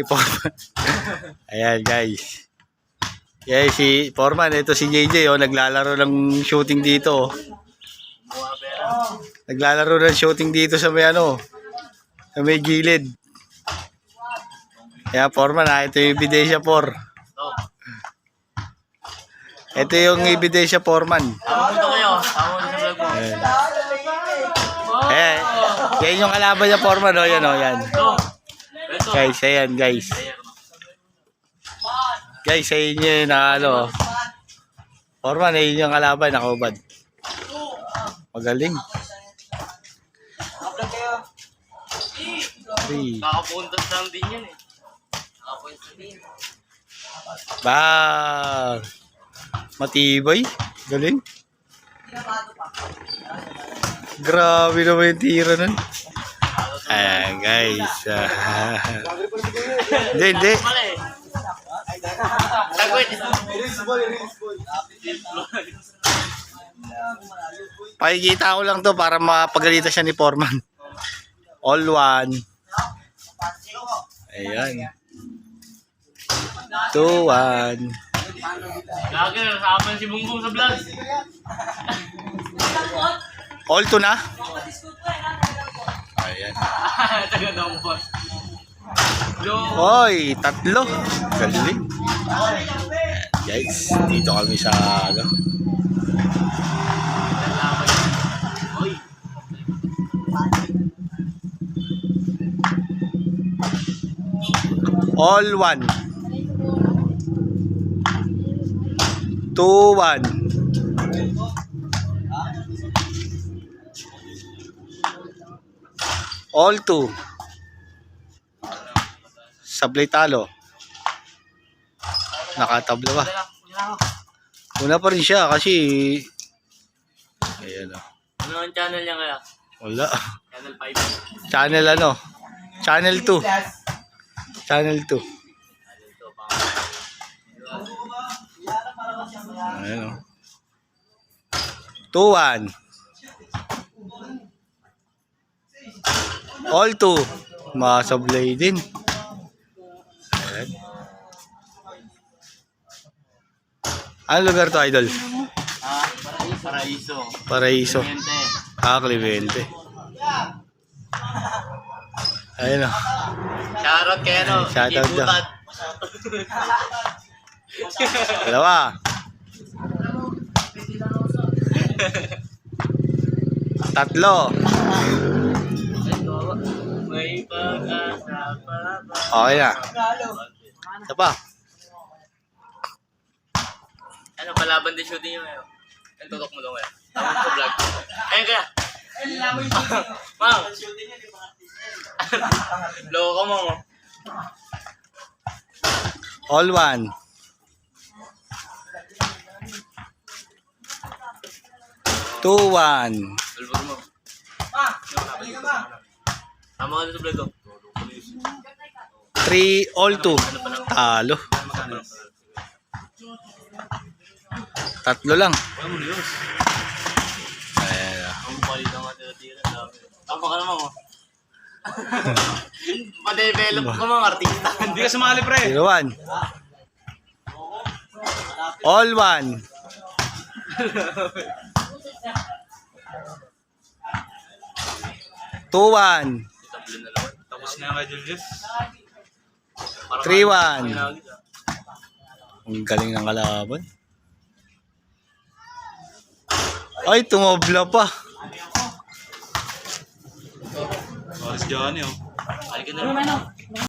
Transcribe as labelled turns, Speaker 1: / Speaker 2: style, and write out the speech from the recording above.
Speaker 1: Foreman. Ayan, guys. Yan si Foreman. Ito si JJ, oh. Naglalaro ng shooting dito, oh. Naglalaro ng shooting dito sa may ano. Sa may gilid. Kaya Foreman, ah. Ito yung ebidensya, Por. Ito yung ebidensya, Foreman.
Speaker 2: Tama kayo. Tama.
Speaker 1: Eh, yan yung kalaban niya, Foreman, oh. Yan, oh. Yan. Guys, ayan, guys. Guys, sa inyo yun na ano. Foreman, ayun yung kalaban, nakubad. Magaling. Three.
Speaker 2: Kakapuntas lang din yan eh. Kakapuntas din.
Speaker 1: Bang! Matibay. Galing. Grabe naman yung tira nun. Ayan, guys. Ah. hindi, hindi. Pakikita ko lang to para mapagalitan siya ni Foreman. All one. Ayan. Two, one.
Speaker 2: Lagi na kasama si Bungbong sa vlog.
Speaker 1: All two na? Ayan.
Speaker 2: Taga. Yo.
Speaker 1: Hoy, tatlo. Galing. Guys, dito kami sa ano. All one. Two, one. All two. Sablay talo. Nakatablo ba? Una pa rin siya kasi Ayan o.
Speaker 2: Ano ang channel niya kaya?
Speaker 1: Wala.
Speaker 2: Channel 5.
Speaker 1: Channel ano? Channel 2. Channel 2. Ayan o. 2-1. All 2. Masablay din. Ayan. Ano lugar to, Idol?
Speaker 2: Ah, Paraiso.
Speaker 1: Paraiso. Ah, Clemente. Ayun o.
Speaker 2: Shoutout kay ano.
Speaker 1: Shoutout daw. Dalawa. Tatlo. Okay na. Isa pa.
Speaker 2: Ano, palaban din shooting yun ngayon. Ang tutok mo lang ngayon. Tama ko vlog. Ayun kaya. Ma'am. Loko ka mo.
Speaker 1: All one. Two one.
Speaker 2: Tama ka na sa vlog ko.
Speaker 1: Three all two. Talo. Tatlo lang. Ayan.
Speaker 2: Tama ka naman mo. Ma-develop ka mga artista. Hindi ka sumali pre.
Speaker 1: Zero one. All one. Two one.
Speaker 2: Tapos na kay Julius.
Speaker 1: Three one. Ang galing ng kalaban. Ay, tumobla pa.
Speaker 2: Oras Johnny oh. Halika na.